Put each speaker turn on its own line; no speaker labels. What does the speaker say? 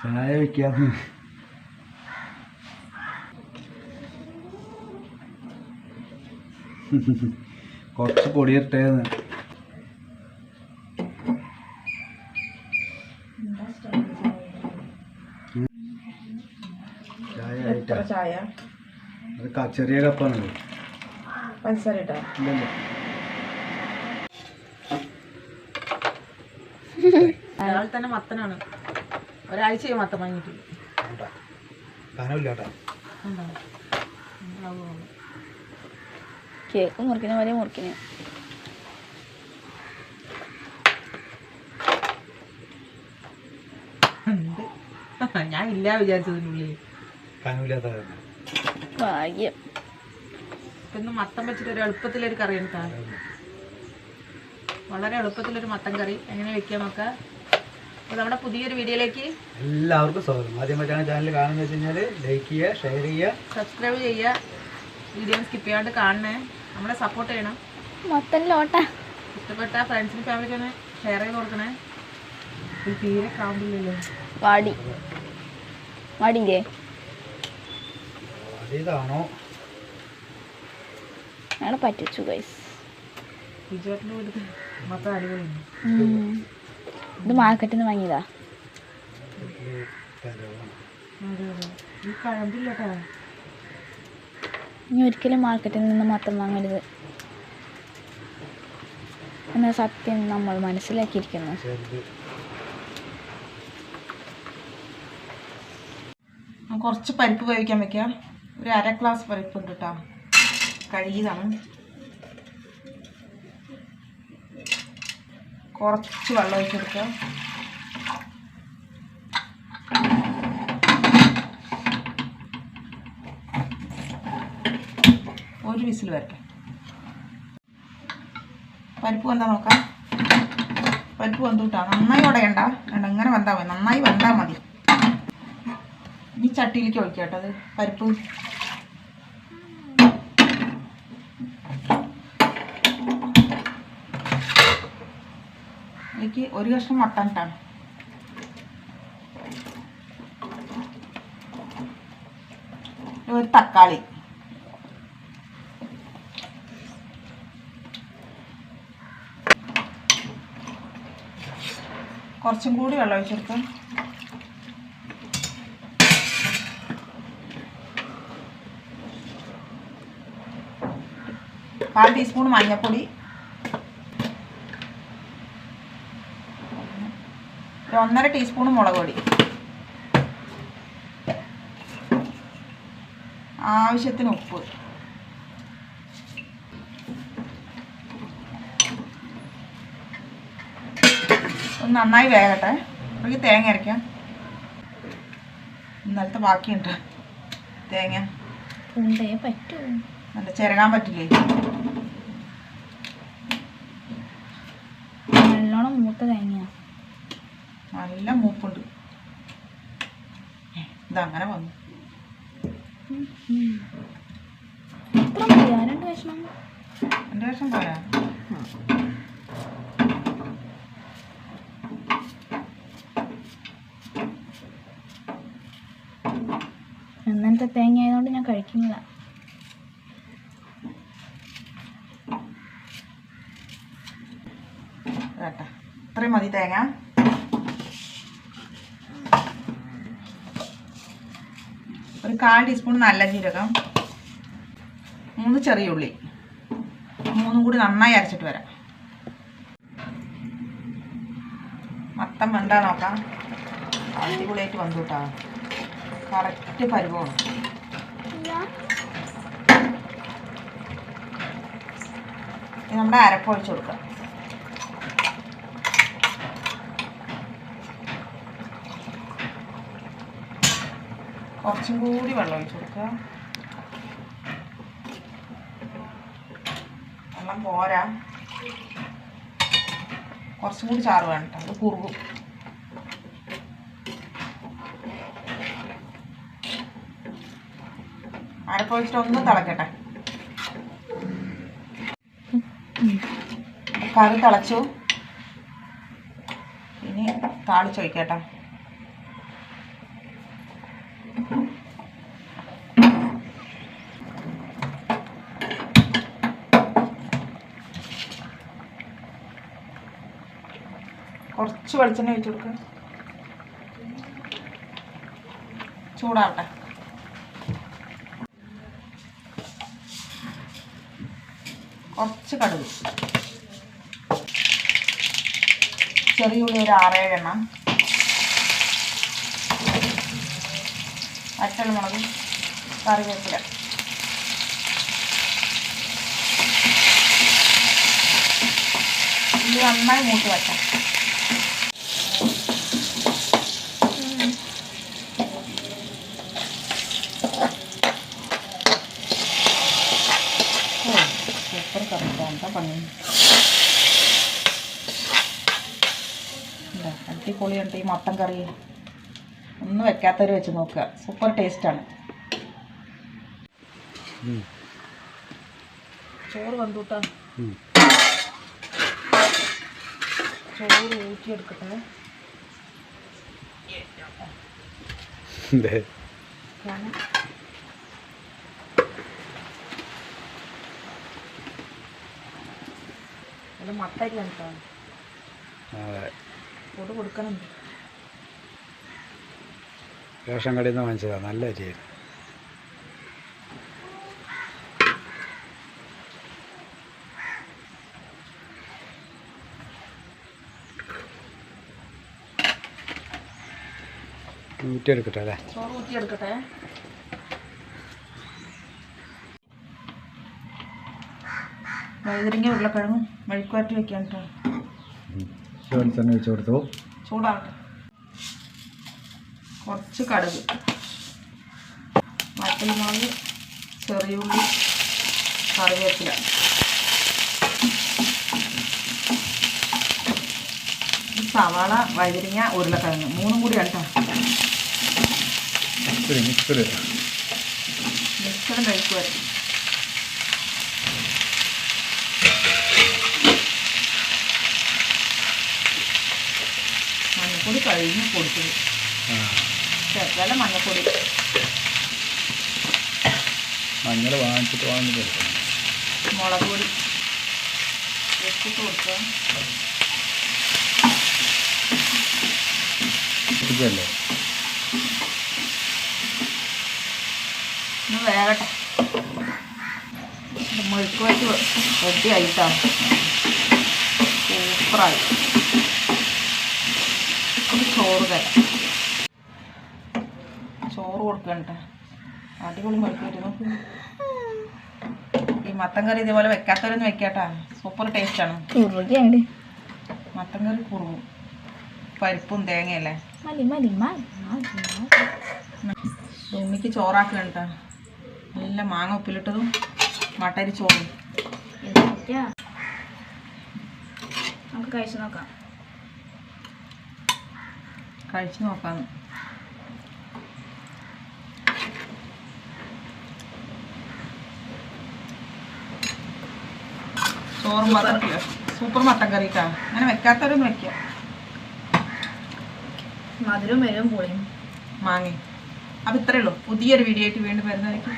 ചായ വെക്കാന്ന് കുറച്ച് പൊടിയിട്ടേന്ന് ചായ ആയിട്ടാ?
ചായ?
ചെറിയ കപ്പാണ്.
പഞ്ചസാര ഇട്ടാ
ഇല്ലല്ലോ.
അയാൾ തന്നെ മത്തനാണ്. ഒരാഴ്ച
മാത്രം വാങ്ങിയിട്ടുള്ളൂ.
കേക്ക് മുറിക്കുന്ന പോലെ മുറിക്കുന്ന
ഞാൻ ഇല്ല വിചാരിച്ചതിനുള്ളിൽ.
ഭാഗ്യം.
ഇന്ന് മത്തൻ വെച്ചിട്ട് ഒരു എളുപ്പത്തിലൊരു കറി എടുക്കാം. വളരെ എളുപ്പത്തിലൊരു മത്തൻ കറി. എങ്ങനെ വെക്കാം നോക്കാം അപ്പോൾ നമ്മുടെ പുതിയൊരു വീഡിയോയിലേക്ക്
എല്ലാവർക്കും സ്വാഗതം. ആദ്യമായിട്ടാണ് ചാനൽ കാണുന്നത് വെച്ച് കഴിഞ്ഞാൽ ലൈക്ക് ചെയ്യുക ഷെയർ ചെയ്യുക.
സബ്സ്ക്രൈബ് ചെയ്യുക. വീഡിയോ സ്കിപ്പ് ചെയ്യാണ്ട് കാണണേ. നമ്മളെ സപ്പോർട്ട് ചെയ്യണം.
മൊത്തം ലോട്ടാ.
ഇഷ്ടപ്പെട്ട ഫ്രണ്ട്സിനും ഫാമിലിക്കും ഒന്ന് ഷെയർ ചെയ്ത് കൊടുക്കണേ. ഇത് തീരെ കാണില്ലല്ലോ
വാടി. വാടിയില്ലേ?
വാടിയതാണോ?
ഞങ്ങളെ പറ്റിച്ചു ഗൈസ്
വിജുവേട്ടന്റെ വീട്ടിൽ മൊത്തം അടിപൊളിയാണ്.
ഇത് മാർക്കറ്റിൽ നിന്ന് വാങ്ങിയതാ ഇനി ഒരിക്കലും മാർക്കറ്റിൽ നിന്ന് മാത്രം വാങ്ങരുത്. എന്ന സത്യം നമ്മൾ മനസ്സിലാക്കിയിരിക്കുന്നു.
കുറച്ച് പരിപ്പ് വേവിക്കാൻ വെക്കാം. ഒരു അര ഗ്ലാസ് പരിപ്പ് ഉണ്ട് കേട്ടോ. കഴുകിയതാണ്. കുറച്ച് വെള്ളം ഒഴിച്ചെടുക്കാം ഒരു വിസിൽ വരട്ടെ. പരിപ്പ് വന്താ നോക്കാം. പരിപ്പ് വന്നു കിട്ടാ. നന്നായി ഉടയണ്ട. വേണ്ട ഇങ്ങനെ വന്താ മതി. നന്നായി വന്താൽ മതി. ഇനി ചട്ടിയിലേക്ക് ഒഴിക്കാം കേട്ടോ അത് പരിപ്പ്. ഇതിലേക്ക് ഒരു കഷ്ണം മട്ടൻ ഇട്ടാണ്. ഒരു തക്കാളി. കുറച്ചും കൂടി വെള്ളം ഒഴിച്ചെടുത്ത് കാൽ ടീസ്പൂൺ മഞ്ഞൾപ്പൊടി. ഒരു ഒന്നര ടീസ്പൂൺ മുളക് പൊടി. ആവശ്യത്തിന് ഉപ്പ്. ഒന്ന് നന്നായി വേകട്ടെ. അപ്പോഴേക്ക് തേങ്ങ അരയ്ക്കാം ഇന്നലത്തെ ബാക്കിയുണ്ട്. തേങ്ങ.
പറ്റൂ.
നല്ല ചിരകാൻ പറ്റില്ലേ?
നല്ലോണം മൂത്ത തേങ്ങ
നല്ല മൂപ്പുണ്ട്. ഇതങ്ങനെ വന്നു.
രണ്ട് കഷ്ണം?
പോരാ.
അങ്ങനത്തെ തേങ്ങ ആയതുകൊണ്ട് ഞാൻ കഴിക്കുന്നില്ല.
കേട്ടോ ഇത്രയും മതി തേങ്ങ. ഒരു കാൽ ടീസ്പൂൺ നല്ല ജീരകം മൂന്ന് ചെറിയ ഉള്ളി. മൂന്നും കൂടി നന്നായി അരച്ചിട്ട് വരാം. മത്തം വെന്താ നോക്കാം. അടിപൊളിയായിട്ട് വന്നു കേട്ടോ. കറക്റ്റ് പരുവമാണ് നമ്മുടെ അരപ്പ് ഒഴിച്ച് കൊടുക്കാം. കുറച്ചും കൂടി വെള്ളം ഒഴിച്ച് കൊടുക്കുക. വെള്ളം പോരാ. കുറച്ചും കൂടി ചാറ് വേണ്ട അത് കുറുകും. ഒന്ന് തിളക്കട്ടെ. കറി തിളച്ചു. ഇനി താളിച്ചൊഴിക്കട്ടെ കുറച്ച് വെളിച്ചെണ്ണ ഒഴിച്ചു കൊടുക്കുക ചൂടാവട്ടെ. കുറച്ച് കടുക്. ചെറിയ ഉള്ളി ഒരു ആറേഴെണ്ണം മുളക് കറിവേപ്പില. ഇത് നന്നായി മൂട്ട് വെക്കാം ഓ സൂപ്പർ എന്താ പണി അടിപൊളിയുണ്ട് ഈ മട്ടൻ കറി. ഒന്നും വെക്കാത്തവർ വെച്ച് നോക്കുക. സൂപ്പർ ടേസ്റ്റാണ്. ചോറ് വന്നൂട്ടാ. ചോറ് ഊറ്റിയെടുക്കട്ടെ. കാരണം അത് മത്തരി കേട്ടോ.
അതെ.
കൊടുക്കണം.
റേഷൻ കടയിൽ നിന്ന് വാങ്ങിച്ചതാ. നല്ല അരിയായിരുന്നു. ഊറ്റിയെടുക്കട്ടെ അല്ലേ?
ഊറ്റിയെടുക്കട്ടെ. വഴുതിരിങ്ങ ഉരുളക്കിഴങ്ങും മെഴുക്കുവരട്ടി വെക്കാൻ കേട്ടോ
ഒഴിച്ച് കൊടുത്തു.
ചൂടാകട്ടെ കുറച്ച് കടുക്. വറ്റൽമുളക് ചെറിയുള്ളി കറിവേപ്പില. ഈ സവാള വഴുതിരിങ്ങ ഉരുളക്കിഴങ്ങ് മൂന്നും കൂടി കേട്ടോ
മിക്സഡ് മിക്സഡ്
മിക്സഡ് മഞ്ഞപ്പൊടി കഴിഞ്ഞ് കൊടുക്കുന്നു
ആ.
മഞ്ഞൾപ്പൊടി
മഞ്ഞൾ വാങ്ങിച്ചിട്ട് വാങ്ങിട്ട്
മുളക് പൊടി വെച്ചിട്ട്
ഇതല്ലേ?
ഒന്ന് വേകട്ടെ മെഴുക്ക് വെച്ച് റെഡി ആയിട്ടാണ് സൂപ്പറായി. ചോറ് തരാം. ചോറ് കൊടുക്കണ്ട അടിപൊളി മെഴുക്ക് വരും ഈ മത്തൻ കറി ഇതേപോലെ വെക്കാത്തവരൊന്നും വെക്കാട്ടാ. സൂപ്പർ ടേസ്റ്റാണ്
ആണ്.
മത്തൻ കറി കുറുവും പരിപ്പും തേങ്ങയല്ലേ? ഉമ്മിക്ക് ചോറാക്കണ്ട നല്ല മാങ്ങ ഉപ്പിലിട്ടതും മട്ടരി ചോറും.
നമുക്ക് കഴിച്ചു നോക്കാം.
കഴിച്ചു നോക്കാന്ന് ചോറും സൂപ്പർ. മട്ടൻ കറിക്കാ അങ്ങനെ വെക്കാത്തവരൊന്നും വെക്ക
മധുരവും വരും പൊളിയും
മാങ്ങി. അപ്പം ഇത്രയേ ഉള്ളൂ. പുതിയൊരു വീഡിയോ ആയിട്ട് വീണ്ടും വരുന്നതായിരിക്കും.